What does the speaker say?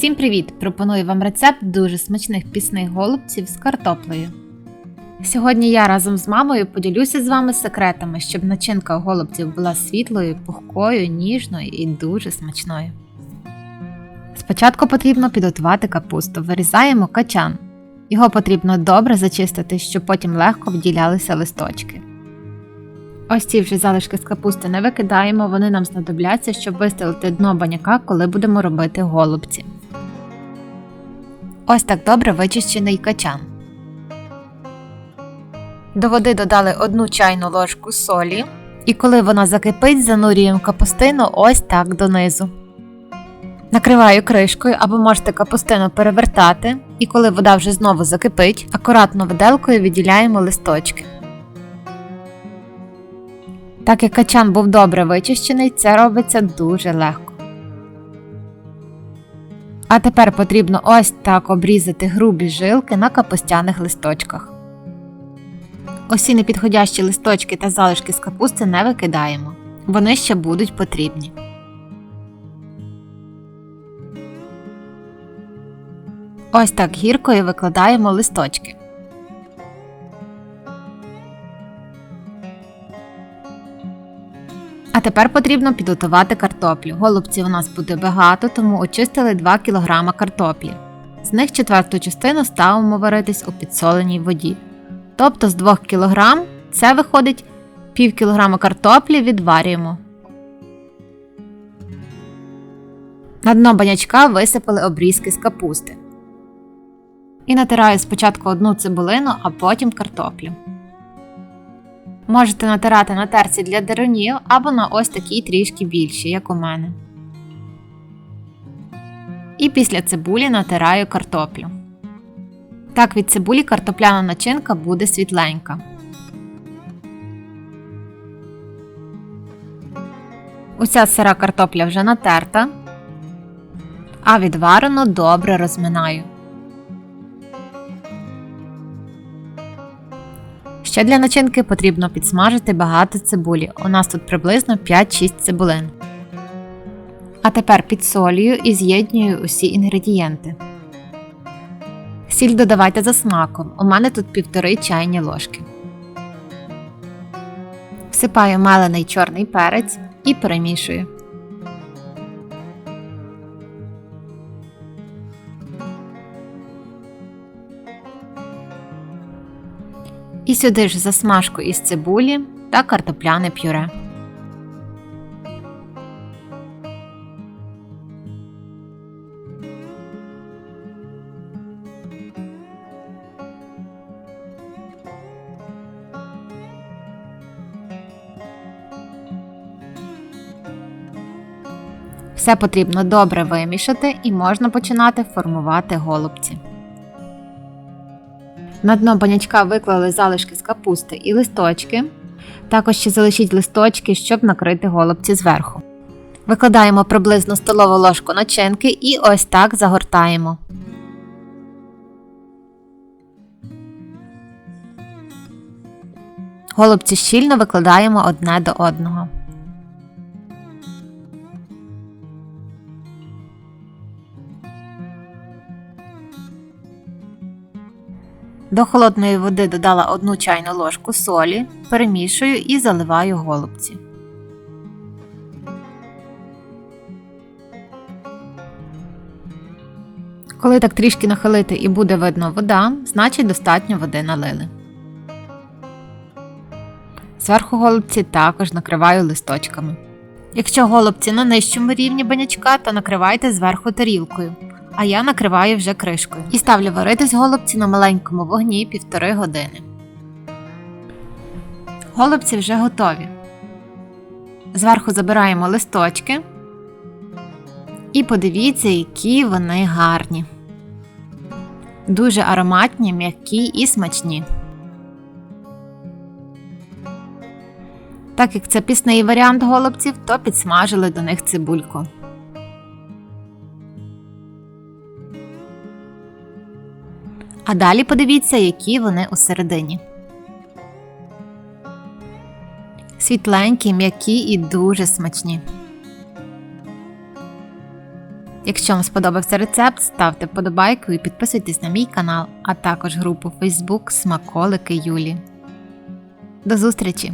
Всім привіт! Пропоную вам рецепт дуже смачних пісних голубців з картоплею. Сьогодні я разом з мамою поділюся з вами секретами, щоб начинка голубців була світлою, пухкою, ніжною і дуже смачною. Спочатку потрібно підготувати капусту. Вирізаємо качан. Його потрібно добре зачистити, щоб потім легко вділялися листочки. Ось ці вже залишки з капусти не викидаємо, вони нам знадобляться, щоб вистелити дно баняка, коли будемо робити голубці. Ось так добре вичищений качан. До води додали одну чайну ложку солі, і коли вона закипить, занурюємо капустину ось так донизу. Накриваю кришкою або можете капустину перевертати, і коли вода вже знову закипить, акуратно виделкою відділяємо листочки. Так як качан був добре вичищений, це робиться дуже легко. А тепер потрібно ось так обрізати грубі жилки на капустяних листочках. Усі непідходящі листочки та залишки з капусти не викидаємо. Вони ще будуть потрібні. Ось так гіркою викладаємо листочки. А тепер потрібно підготувати картоплю. Голубців у нас буде багато, тому очистили 2 кг картоплі. З них четверту частину ставимо варитись у підсоленій воді. Тобто з 2 кг це виходить пів кілограма картоплі відварюємо. На дно банячка висипали обрізки з капусти. І натираю спочатку одну цибулину, а потім картоплю. Можете натирати на терці для деронів або на ось такій трішки більші, як у мене. І після цибулі натираю картоплю. Так від цибулі картопляна начинка буде світленька. Уся сира картопля вже натерта, а відварену добре розминаю. Ще для начинки потрібно підсмажити багато цибулі. У нас тут приблизно 5-6 цибулин. А тепер підсолюю і з'єднюю усі інгредієнти. Сіль додавайте за смаком. У мене тут півтори чайні ложки. Всипаю мелений чорний перець і перемішую. І сюди ж засмажку із цибулі та картопляне пюре. Все потрібно добре вимішати і можна починати формувати голубці. На дно банячка виклали залишки з капусти і листочки. Також ще залишіть листочки, щоб накрити голубці зверху. Викладаємо приблизно столову ложку начинки і ось так загортаємо. Голубці щільно викладаємо одне до одного. До холодної води додала одну чайну ложку солі, перемішую і заливаю голубці. Коли так трішки нахилити і буде видно вода, значить достатньо води налили. Зверху голубці також накриваю листочками. Якщо голубці на нижчому рівні банячка, то накривайте зверху тарілкою а я накриваю вже кришкою. І ставлю варитись голубці на маленькому вогні півтори години. Голубці вже готові. Зверху забираємо листочки. І подивіться, які вони гарні. Дуже ароматні, м'які і смачні. Так як це пісний варіант голубців, то підсмажили до них цибульку. А далі подивіться, які вони усередині. Світленькі, м'які і дуже смачні. Якщо вам сподобався рецепт, ставте вподобайку і підписуйтесь на мій канал, а також групу Facebook Смаколики Юлі. До зустрічі!